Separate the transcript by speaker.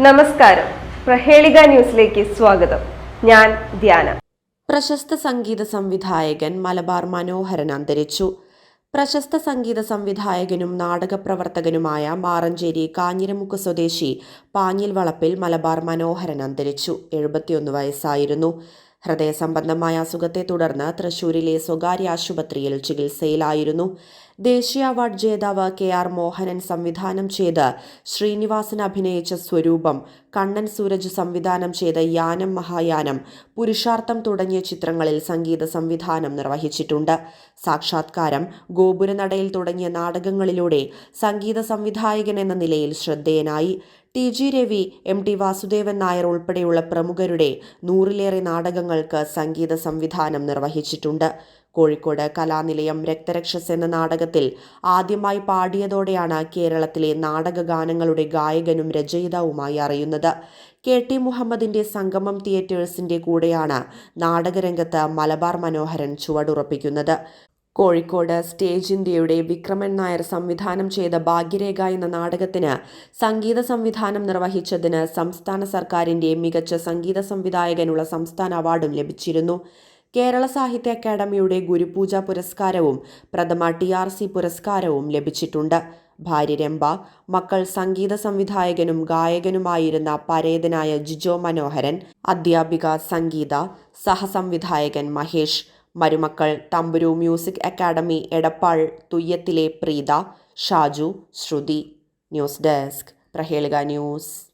Speaker 1: നമസ്കാരം. പ്രഹേളിക ന്യൂസിലേക്ക് സ്വാഗതം. ഞാൻ ധ്യാന.
Speaker 2: പ്രശസ്ത സംഗീത സംവിധായകൻ മലബാർ മനോഹരൻ അന്തരിച്ചു. പ്രശസ്ത സംഗീത സംവിധായകനും നാടകപ്രവർത്തകനുമായ മാറഞ്ചേരി കാഞ്ഞിരമുക്ക് സ്വദേശി പാഞ്ഞിൽ വളപ്പിൽ മലബാർ മനോഹരൻ അന്തരിച്ചു. എഴുപത്തിയൊന്ന് വയസ്സായിരുന്നു. ഹൃദയ സംബന്ധമായ അസുഖത്തെ തുടർന്ന് തൃശൂരിലെ സ്വകാര്യ ആശുപത്രിയിൽ ചികിത്സയിലായിരുന്നു. ദേശീയ അവാർഡ് ജേതാവ് കെ ആർ മോഹനൻ സംവിധാനം ചെയ്ത് ശ്രീനിവാസൻ അഭിനയിച്ച സ്വരൂപം കണ്ണൻ സൂരജ് സംവിധാനം ചെയ്ത യാനം മഹായാനം പുരുഷാർത്ഥം തുടങ്ങിയ ചിത്രങ്ങളിൽ സംഗീത സംവിധാനം നിർവഹിച്ചിട്ടുണ്ട്. സാക്ഷാത്കാരം ഗോപുരനടയിൽ തുടങ്ങിയ നാടകങ്ങളിലൂടെ സംഗീത സംവിധായകൻ എന്ന നിലയിൽ ശ്രദ്ധേയനായി. T G Ravi M T Vasudevan Nair ഉൾപ്പെടെയുള്ള പ്രമുഖരുടെ നൂറിലേറെ നാടകങ്ങൾക്ക് സംഗീത സംവിധാനം നിർവഹിച്ചിട്ടുണ്ട്. കോഴിക്കോട് കലാനിലയം രക്തരക്ഷസ് എന്ന നാടകത്തിൽ ആദ്യമായി പാടിയതോടെയാണ് കേരളത്തിലെ നാടകഗാനങ്ങളുടെ ഗായകനും രചയിതാവുമായി അറിയുന്നത്. കെ ടി മുഹമ്മദിന്റെ സംഗമം തിയേറ്റേഴ്സിന്റെ കൂടെയാണ് നാടകരംഗത്ത് മലബാർ മനോഹരൻ ചുവടുറപ്പിക്കുന്നത്. കോഴിക്കോട് സ്റ്റേജ് ഇന്ത്യയുടെ വിക്രമൻ നായർ സംവിധാനം ചെയ്ത ഭാഗ്യരേഖ എന്ന നാടകത്തിന് സംഗീത സംവിധാനം നിർവഹിച്ചതിന് സംസ്ഥാന സർക്കാരിന്റെ മികച്ച സംഗീത സംവിധായകനുള്ള സംസ്ഥാന അവാർഡും ലഭിച്ചിരുന്നു. കേരള സാഹിത്യ അക്കാദമിയുടെ ഗുരുപൂജ പുരസ്കാരവും പ്രഥമ ടി ആർ സി പുരസ്കാരവും ലഭിച്ചിട്ടുണ്ട്. ഭാര്യ രംഭ മക്കൾ സംഗീത സംവിധായകനും ഗായകനുമായിരുന്ന പരേതനായ ജിജോ മനോഹരൻ അധ്യാപിക സംഗീത സഹസംവിധായകൻ മഹേഷ് മരുമക്കൾ Thamburu music academy Edappal തുയ്യത്തിലെ Preetha Shaju Shruthi. News desk Prahelika news.